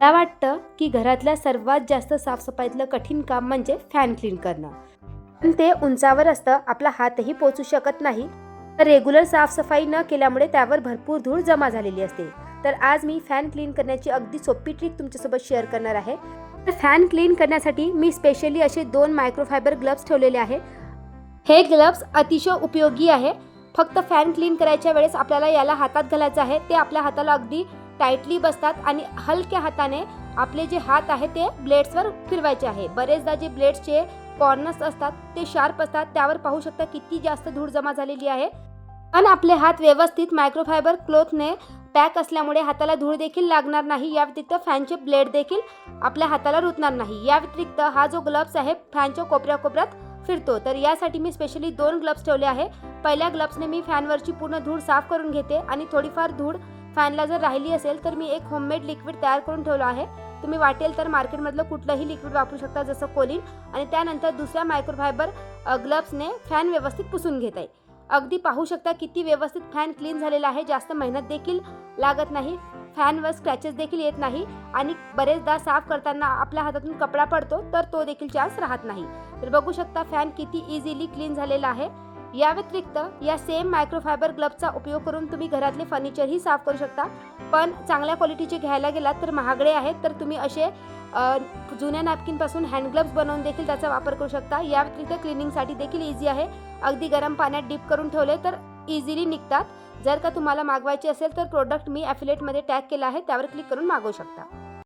मला वाटतं की घरातल्या सर्वात जास्त साफसफाईतलं कठीण काम म्हणजे फॅन क्लीन करणं. पण ते उंचावर असतं आपला हातही पोचू शकत नाही. तर रेग्युलर साफसफाई न केल्यामुळे त्यावर भरपूर धूळ जमा झालेली असते. तर आज मी फॅन क्लीन करण्याची अगदी सोपी ट्रिक तुमच्यासोबत शेअर करणार आहे. तर फॅन क्लीन करण्यासाठी मी स्पेशली असे दोन मायक्रोफायबर ग्लव्स ठेवलेले आहे हे ग्लव्स अतिशय उपयोगी आहे. फक्त फॅन क्लीन करायच्या वेळेस आपल्याला याला हातात घालायचं आहे. ते आपल्या हाताला अगदी टाईटली बसतात आणि हलक्या हाताने आपले जे हात आहे ते ब्लेड्सवर फिरवायचे आहे. बरेचदा जे ब्लेड्सचे कॉर्नर्स असतात ते शार्प असतात. त्यावर पाहू शकता किती जास्त धूळ जमा झालेली आहे. पण आपले हात व्यवस्थित मायक्रोफायबर क्लोथने पॅक असल्यामुळे हाताला धूळ देखील लागणार नाही. या व्यतिरिक्त फॅनचे ब्लेड देखील आपल्या हाताला रुतणार नाही. या व्यतिरिक्त हा जो ग्लव्स आहे फॅनच्या कोपऱ्या कोपऱ्यात फिरतो. तर यासाठी मी स्पेशली दोन ग्लव्स ठेवले आहे. पहिल्या ग्लव्सने मी फॅनवरची पूर्ण धूळ साफ करून घेते आणि थोडीफार धूळ फॅनला जर राहिली असेल तर मी एक होममेड लिक्विड तयार करून ठेवलं आहे. तुम्ही वाटेल तर मार्केटमधलं कुठलंही लिक्विड वापरू शकता जसं कोलिन. आणि त्यानंतर दुसऱ्या मायक्रोफायबर ग्लव्सने फॅन व्यवस्थित पुसून घेत आहे. अगदी पाहू शकता किती व्यवस्थित फॅन क्लीन झालेला आहे. जास्त मेहनत देखील लागत नाही. फॅनवर स्क्रॅचेस देखील येत नाही. आणि बरेचदा साफ करताना आपल्या हातातून कपडा पडतो तर तो देखील चान्स राहत नाही. तर बघू शकता फॅन किती इझिली क्लीन झालेला आहे. या व्यतिरिक्त या सेम मायक्रोफायबर ग्लबचा उपयोग करून तुम्ही घरातले फर्निचरही साफ करू शकता. पण चांगल्या क्वालिटीचे घ्यायला गेलात तर महागडे आहेत तर तुम्ही असे जुन्या नॅपकिनपासून हँड ग्लब्स बनवून देखील त्याचा वापर करू शकता. या व्यतिरिक्त क्लिनिंगसाठी देखील इझी आहे. अगदी गरम पाण्यात डीप करून ठेवले तर इझिली निघतात. जर का तुम्हाला मागवायचे असेल तर प्रोडक्ट मी ॲफिलेटमध्ये टॅग केला आहे त्यावर क्लिक करून मागवू शकता.